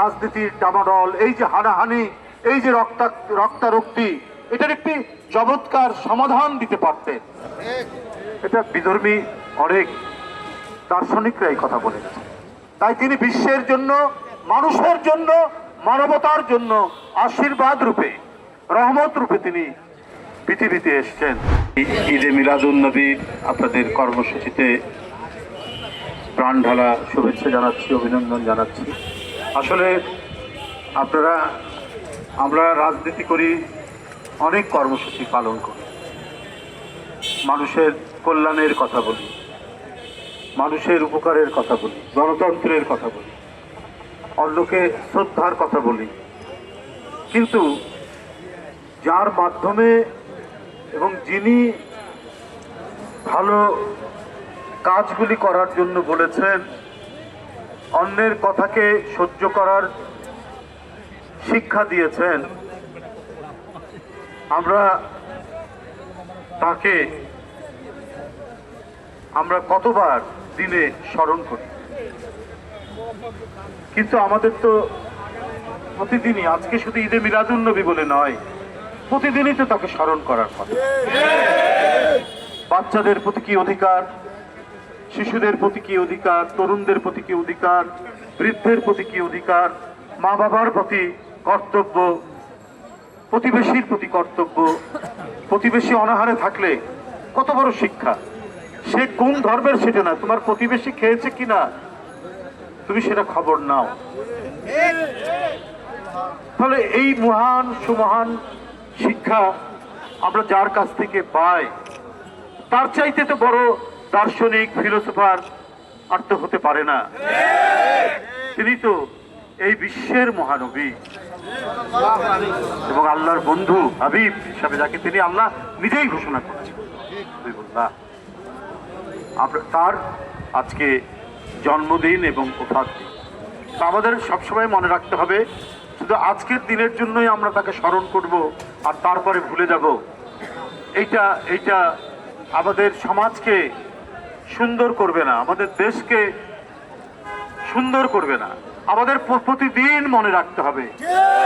রাজনীতির ডামাডল এই যে হানাহানি, এই যে রক্তা, রক্তারক্তি, এটার একটি চমৎকার সমাধান দিতে পারতেন এটা বিধর্মী অনেক দার্শনিকরা এই কথা বলে তাই তিনি বিশ্বের জন্য, মানুষের জন্য, মানবতার জন্য আশীর্বাদ রূপে, রহমত রূপে তিনি পৃথিবীতে এসছেন। ঈদে মিলাদুন নবীর আপনাদের কর্মসূচিতে প্রাণ ঢালা শুভেচ্ছা জানাচ্ছি, অভিনন্দন জানাচ্ছি। আসলে আপনারা, আমরা রাজনীতি করি, অনেক কর্মসূচি পালন করি। মানুষের কল্যাণের কথা বলি, মানুষের উপকারের কথা বলি, গণতন্ত্রের কথা বলি, অন্যকে শ্রদ্ধার কথা বলি। কিন্তু যার মাধ্যমে এবং যিনি ভালো কাজগুলি করার জন্য বলেছেন অন্যের কথাকে সহ্য করার শিক্ষা দিয়েছেন। আমরা তাকে আমরা কতবার দিনে স্মরণ করি। কিন্তু আমাদের তো প্রতিদিনই, আজকে শুধু ঈদে মিলাদুল নবী বলে নয়, প্রতিদিনই তো তাকে স্মরণ করার কথা। বাচ্চাদের প্রতি কি অধিকার? শিশুদের প্রতি কি অধিকার, তরুণদের প্রতি কি অধিকার, বৃদ্ধের প্রতি কি অধিকার মা বাবার প্রতি কর্তব্য, প্রতিবেশীর প্রতি কর্তব্য? প্রতিবেশী অনাহারে থাকলে কত বড় শিক্ষা? সে কোন ধর্মের সেটা না। তোমার প্রতিবেশী খেয়েছে কিনা তুমি সেটা খবর নাও। তাহলে এই মহান, সুমহান শিক্ষা আমরা যার কাছ থেকে পাই, তার চাইতে তো বড় দার্শনিক ফিলোসফার আর তো হতে পারে না। তিনি তো এই বিশ্বের মহানবী। এবং আল্লাহর বন্ধু, হাবিব হিসাবে যাকে তিনি আল্লাহ নিজেই ঘোষণা করেছেন। তার আজকে জন্মদিন এবং উপাদ দিন। আমাদের সবসময় মনে রাখতে হবে, শুধু আজকের দিনের জন্যই আমরা তাকে স্মরণ করব আর তারপরে ভুলে যাব। এইটা এইটা আমাদের সমাজকে সুন্দর করবে না, আমাদের দেশকে সুন্দর করবে না। আমাদের প্রতিদিন মনে রাখতে হবে,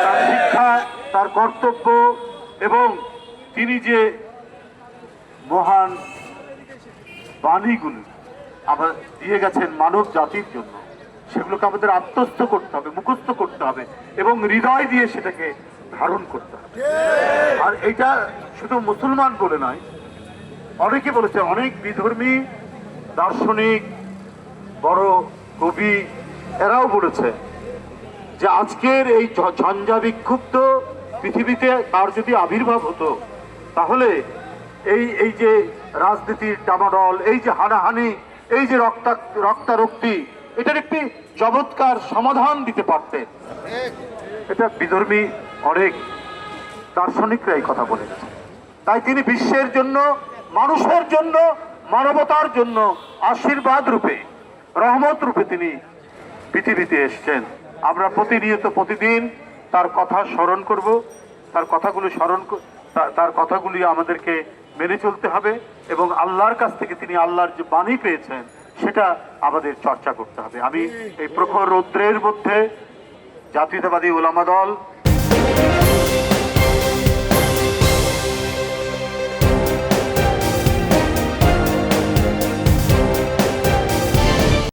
তার শিক্ষা, তার কর্তব্য এবং তিনি যে মহান বাণীগুলি আবার দিয়ে গেছেন মানব জাতির জন্য, সেগুলোকে আমাদের আত্মস্থ করতে হবে, মুখস্থ করতে হবে এবং হৃদয় দিয়ে সেটাকে ধারণ করতে হবে। আর এটা শুধু মুসলমান বলে নয়, অনেকে বলেছে, অনেক বিধর্মী দার্শনিক, বড় কবি, এরাও বলেছে যে আজকের এই ঝঞ্ঝা বিক্ষুব্ধ পৃথিবীতে তার যদি আবির্ভাব হতো, তাহলে এই এই যে রাজনীতির টামাডল এই যে হানাহানি, এই যে রক্তা রক্তারক্তি, এটার একটি চমৎকার সমাধান দিতে পারতেন এটা বিধর্মী অনেক দার্শনিকরা এই কথা বলে তাই তিনি বিশ্বের জন্য, মানুষের জন্য মানবতার জন্য আশীর্বাদ রূপে, রহমত রূপে তিনি পৃথিবীতে এসছেন। আমরা প্রতিনিয়ত প্রতিদিন তার কথা স্মরণ করব, তার কথাগুলো স্মরণ তার কথাগুলি আমাদেরকে মেনে চলতে হবে এবং আল্লাহর কাছ থেকে তিনি আল্লাহর যে বাণী পেয়েছেন, সেটা আমাদের চর্চা করতে হবে। আমি এই প্রখর রৌদ্রের মধ্যে জাতীয়তাবাদী ওলামা দল